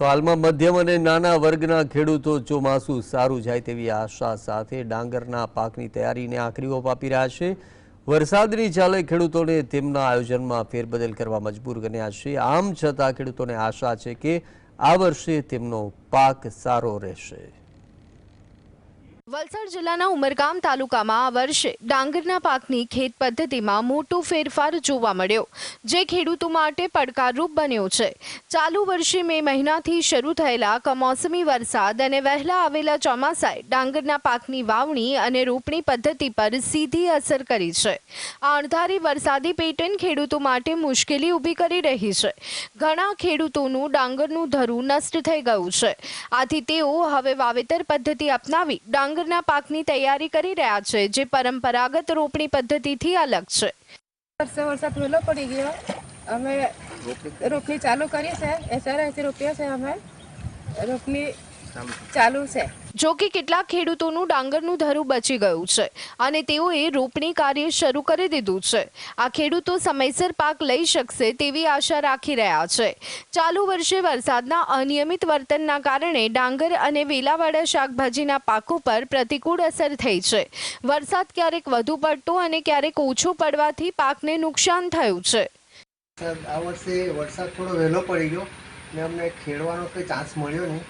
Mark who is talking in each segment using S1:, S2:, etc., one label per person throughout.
S1: તો હાલમાં મધ્યમ અને નાના વર્ગના ખેડૂતો ચોમાસું સારું જાય તેવી આશા સાથે ડાંગરના પાકની તૈયારીને આખરી ઓપ આપી રહ્યા છે. વરસાદની ચાલે ખેડૂતોને તેમના આયોજનમાં ફેરબદલ કરવા મજબૂર બન્યા છે. આમ છતાં ખેડૂતોને આશા છે કે આ વર્ષે તેમનો પાક સારો રહેશે.
S2: વલસાડ જિલ્લાના ઉમરગામ તાલુકામાં આ વર્ષે ડાંગરના પાકની ખેત પદ્ધતિમાં મોટો ફેરફાર જોવા મળ્યો, જે ખેડૂતો માટે પડકારરૂપ બન્યો છે. ચાલુ વર્ષે મે મહિનાથી શરૂ થયેલા કમોસમી વરસાદ અને વહેલા આવેલા ચોમાસાએ ડાંગરના પાકની વાવણી અને રોપણી પદ્ધતિ પર સીધી અસર કરી છે. આ અણધારી વરસાદી પેટર્ન ખેડૂતો માટે મુશ્કેલી ઊભી કરી રહી છે. ઘણા ખેડૂતોનું ડાંગરનું ધરું નષ્ટ થઈ ગયું છે. આથી તેઓ હવે વાવેતર પદ્ધતિ અપનાવી ડાંગરના પાકની તૈયારી કરી રહ્યા છે, જે પરંપરાગત રોપણી પદ્ધતિથી અલગ છે.
S3: વર્ષે વરસાદ વહેલો પડી ગયો. અમે રોપણી ચાલુ કરી છે. એસર એસી રૂપિયા છે અમે રોપણી ચાલુ છે.
S2: જો કે કેટલાક ખેડૂતોનું ડાંગરનું ધરું બચી ગયું છે અને તેઓએ રોપણી કાર્ય શરૂ કરી દીધું છે. આ ખેડૂતો સમયસર પાક લઈ શકશે તેવી આશા રાખી રહ્યા છે. ચાલુ વર્ષે વરસાદના અનિયમિત વર્તનના કારણે ડાંગર અને વેલાવાળા શાકભાજીના પાકો પર પ્રતિકૂળ અસર થઈ છે. વરસાદ ક્યારેક વધુ પડતો અને ક્યારેક ઓછો પડવાથી પાકને નુકસાન થયું છે.
S4: આ વર્ષે વરસાદ થોડો વહેલો પડી ગયો ને અમને ખેડવાનો કોઈ ચાન્સ મળ્યો નહીં.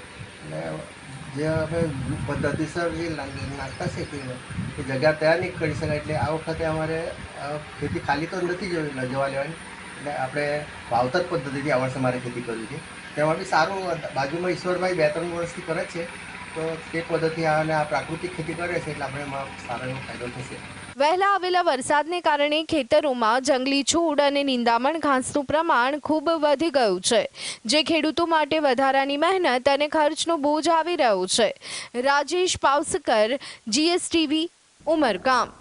S4: જે અમે પદ્ધતિસર જે નાખતા કે એ જગ્યા તૈયાર નહીં કરી શકાય એટલે આ વખતે અમારે ખેતી ખાલી તો નથી જવી જવા લેવાની. એટલે આપણે વાવતર પદ્ધતિથી આ વર્ષે મારે ખેતી કરવી છે. તેમાં બી સારું, બાજુમાં ઈશ્વરભાઈ બે ત્રણ વર્ષથી કરે છે. તો તે પદ્ધતિ અને આ પ્રાકૃતિક ખેતી કરે છે એટલે આપણે એમાં સારો એવો ફાયદો થશે.
S2: વહેલા આવેલા વરસાદને કારણે ખેતરોમાં જંગલી છોડ અને નિંદામણ ઘાસનું પ્રમાણ ખૂબ વધી ગયું છે, જે ખેડૂતો માટે વધારાની મહેનત અને ખર્ચનો બોજ આવી રહ્યો છે. રાજેશ પાવસકર, જીએસટીવી, ઉમરગામ.